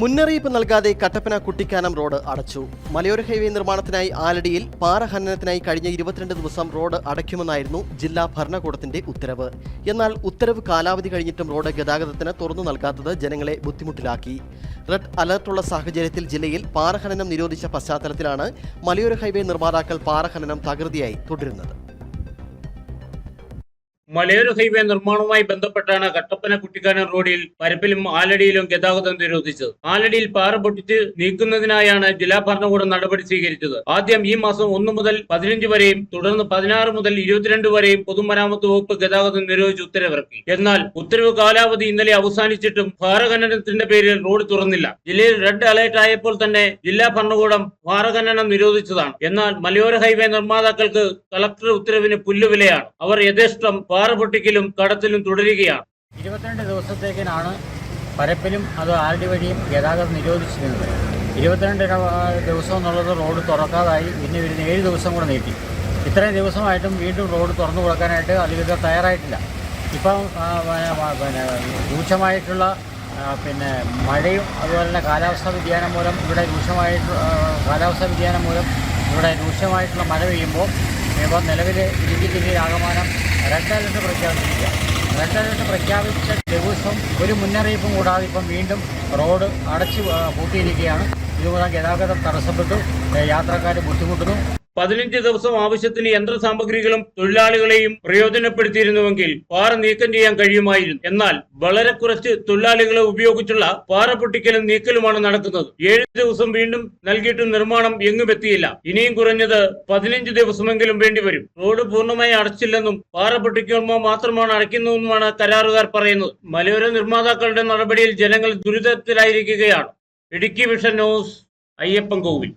മുന്നറിയിപ്പ് നൽകാതെ കട്ടപ്പന കുട്ടിക്കാനം റോഡ് അടച്ചു. മലയോര ഹൈവേ നിർമ്മാണത്തിനായി ആലടിയിൽ പാറ ഹനനത്തിനായി കഴിഞ്ഞ ഇരുപത്തിരണ്ട് ദിവസം റോഡ് അടയ്ക്കുമെന്നായിരുന്നു ജില്ലാ ഭരണകൂടത്തിന്റെ ഉത്തരവ്. എന്നാൽ ഉത്തരവ് കാലാവധി കഴിഞ്ഞിട്ടും റോഡ് ഗതാഗതത്തിന് തുറന്നു നൽകാത്തത് ജനങ്ങളെ ബുദ്ധിമുട്ടിലാക്കി. റെഡ് അലർട്ടുള്ള സാഹചര്യത്തിൽ ജില്ലയിൽ പാറ ഖനനം നിരോധിച്ച പശ്ചാത്തലത്തിലാണ് മലയോര ഹൈവേ നിർമ്മാതാക്കൾ പാറ ഖനനം തകൃതിയായി തുടരുന്നത്. മലയോര ഹൈവേ നിർമ്മാണവുമായി ബന്ധപ്പെട്ടാണ് കട്ടപ്പന കുട്ടിക്കാനം റോഡിൽ പരപ്പിലും ആലടിയിലും ഗതാഗതം നിരോധിച്ചത്. ആലടിയിൽ പാറ പൊട്ടിച്ച് നീക്കുന്നതിനായാണ് ജില്ലാ ഭരണകൂടം നടപടി സ്വീകരിച്ചത്. ആദ്യം ഈ മാസം ഒന്ന് മുതൽ പതിനഞ്ച് വരെയും തുടർന്ന് പതിനാറ് മുതൽ ഇരുപത്തിരണ്ട് വരെയും പൊതുമരാമത്ത് വകുപ്പ് ഗതാഗതം നിരോധിച്ച് ഉത്തരവിറക്കി. എന്നാൽ ഉത്തരവ് കാലാവധി ഇന്നലെ അവസാനിച്ചിട്ടും ഭാരഖനനത്തിന്റെ പേരിൽ റോഡ് തുറന്നില്ല. ജില്ലയിൽ റെഡ് അലേർട്ട് ആയപ്പോൾ തന്നെ ജില്ലാ ഭരണകൂടം ഭാരഖനനം നിരോധിച്ചതാണ്. എന്നാൽ മലയോര ഹൈവേ നിർമ്മാതാക്കൾക്ക് കളക്ടർ ഉത്തരവിന് പുല്ലുവിലയാണ്. അവർ യഥേഷ്ടം പാറ പൊട്ടിക്കലും കടത്തിലും തുടരുകയാണ്. ഇരുപത്തിരണ്ട് ദിവസത്തേക്കിനാണ് പരപ്പിലും അത് ആരുടെ വഴിയും ഗതാഗതം നിരോധിച്ചിരുന്നത്. ഇരുപത്തിരണ്ട് ദിവസം എന്നുള്ളത് റോഡ് തുറക്കാതായി പിന്നെ വരുന്ന ഏഴ് ദിവസം കൂടെ നീട്ടി. ഇത്രയും ദിവസമായിട്ടും വീണ്ടും റോഡ് തുറന്നു കൊടുക്കാനായിട്ട് അധികൃതർ തയ്യാറായിട്ടില്ല. ഇപ്പം പിന്നെ, രൂക്ഷമായിട്ടുള്ള പിന്നെ മഴയും അതുപോലെ തന്നെ കാലാവസ്ഥാ വ്യതിയാനം മൂലം ഇവിടെ രൂക്ഷമായിട്ട് കാലാവസ്ഥാ വ്യതിയാനം മൂലം ഇവിടെ രൂക്ഷമായിട്ടുള്ള മഴ പെയ്യുമ്പോൾ ഇപ്പോൾ നിലവിൽ ഇടുക്കി ജില്ലയിൽ ആകമാനം റെഡ് അലർട്ട് പ്രഖ്യാപിച്ചിരിക്കുക പ്രഖ്യാപിച്ച ദിവസം ഒരു മുന്നറിയിപ്പും കൂടാതെ ഇപ്പം വീണ്ടും റോഡ് അടച്ചു പൂട്ടിയിരിക്കുകയാണ്. ഇതുമൂലം ഗതാഗതം തടസ്സപ്പെട്ടു യാത്രക്കാർ ബുദ്ധിമുട്ടുന്നു. പതിനഞ്ച് ദിവസം ആവശ്യത്തിന് യന്ത്ര സാമഗ്രികളും തൊഴിലാളികളെയും പ്രയോജനപ്പെടുത്തിയിരുന്നുവെങ്കിൽ പാറ നീക്കം ചെയ്യാൻ കഴിയുമായിരുന്നു. എന്നാൽ വളരെ കുറച്ച് തൊഴിലാളികളെ ഉപയോഗിച്ചുള്ള പാറ പൊട്ടിക്കലും നീക്കലുമാണ് നടക്കുന്നത്. ഏഴ് ദിവസം വീണ്ടും നൽകിയിട്ടും നിർമ്മാണം എങ്ങും എത്തിയില്ല. ഇനിയും കുറഞ്ഞത് പതിനഞ്ച് ദിവസമെങ്കിലും വേണ്ടിവരും റോഡ് പൂർണമായി അടച്ചില്ലെന്നും പാറ പൊട്ടിക്കുമ്പോൾ മാത്രമാണ് അടയ്ക്കുന്നതെന്നുമാണ് കരാറുകാർ പറയുന്നത്. മലയോര നിർമ്മാതാക്കളുടെ നടപടിയിൽ ജനങ്ങൾ ദുരിതത്തിലായിരിക്കുകയാണ്. Idukki vision news Ayyappan Kovil.